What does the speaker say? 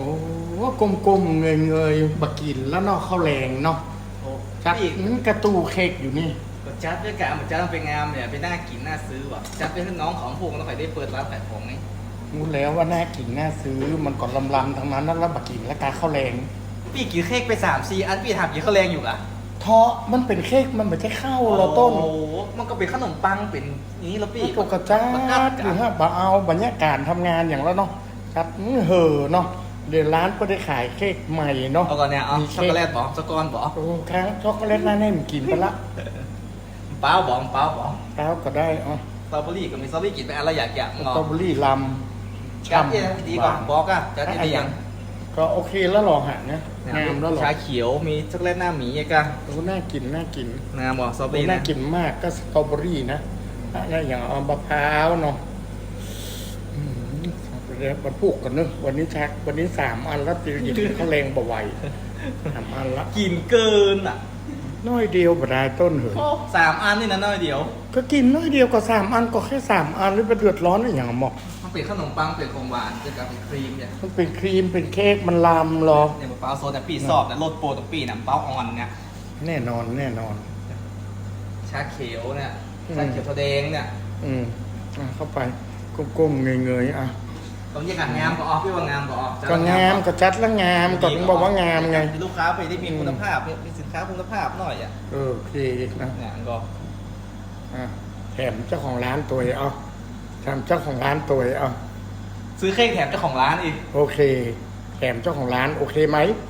อ้กลมๆเงยๆบักกินแล้วเนาะข้าวแรงเนาะโอ้จัดพี่อื้อกระตูเค้กอยู่นี่ ก็จัดด้วยกันมันจัดต้องไปงามเนี่ยไปน่ากินน่าซื้อว่ะจัดเป็นน้องของพวกเราไปได้เปิดร้านขายของไงรู้แล้วว่าน่ากินน่าซื้อมันก่อนลำๆทั้งนั้นแล้วบักกินแล้วกาข้าวแรงพี่กินเค้กไปสามสี่อันพี่ทำกี่ข้าวแรงอยู่อะเทาะมันเป็นเค้กมันไม่ใช่ข้าวเราต้น โอ้โหมันก็เป็นขนมปังเป็นอย่างนี้แล้วพี่ ปกติมันกัดอกัยู่นฮะบ่เอาบรรยากาศทำงานอย่างแล้วเนาะจัดอื้อเหอเนาะ เดี๋ยวร้านก็ได้ขายเค้กใหม่เนาะเอาก่อนเนี่ยเอามีช็อกเค้โกแลตบอกช็อกโกแลตบอกโอ้ครั้งช็อกโกแลตน่าแน่มกินไปละเปล่าบอกเปล่าบอกแล้วก็ได้อ๋อสตรอเบอรี่ก็มีสตรอเบอรี่กินไปอะไรอยากอยากสงอตรอเบอรี่ลำจัดเนี่ยดีกว่าบอกอะจัดได้ดีอย่างก็โอเคแล้วหรอฮะเนี่ยงามแล้วหรอชาเขียวมีช็อกโกแลตหน้าหมีไงกันโอ้น่ากินน่ากินงามบอกสตรอเบอรี่น่านะกินมากก็สตรอเบอรี่นะอะไรอย่างเอามะพร้าวเนาะอืม เดี๋ยวมันพูกกันเนอะวันนี้ชัก วันนี้สามอันแล้วตีอีกเขาแรงบ่ไหวสามอันละกินเกินอะ น้อยเดียวบ่ได้ต้นเหรอโอ้สามอันนี่นะน้อยเดียว ก็กินน้อยเดียวก็สามอันก็แค่สามอันหรือไปเดือดร้อนอะไรอย่างหมอกมันเป็นขนมปังเป็นของหวานจะกับเป็นครีมเนี่ยมันเป็นครีมเป็นเค้กมันลำเหรอเนี่ยมะพร้าวโซดแต่ปีสอบแต่รสโปรตปีน้ำเป้าอ่อนเนี่ยแน่นอนแน่นอน ชาเขียวเนี่ยอืมชาเขียวทะแดงเนี่ย อืมอะเข้าไปก้มๆเงยๆอะ ตรงนี้กันงามก็ออกพี่ว่างามก็ออกก็งามก็จัดแล้วงามก็ถึงบอกว่างามไงลูกค้าไปได้มีคุณภาพมีสินค้าคุณภาพหน่อยอะเออโอเคนะเนี่ยก็อะแถมเจ้าของร้านตัวเองเอาแถมเจ้าของร้านตัวเองเอาซื้อเค้กแถมเจ้าของร้านอีกโอเค แถมเจ้าของร้านโอเคไหมโ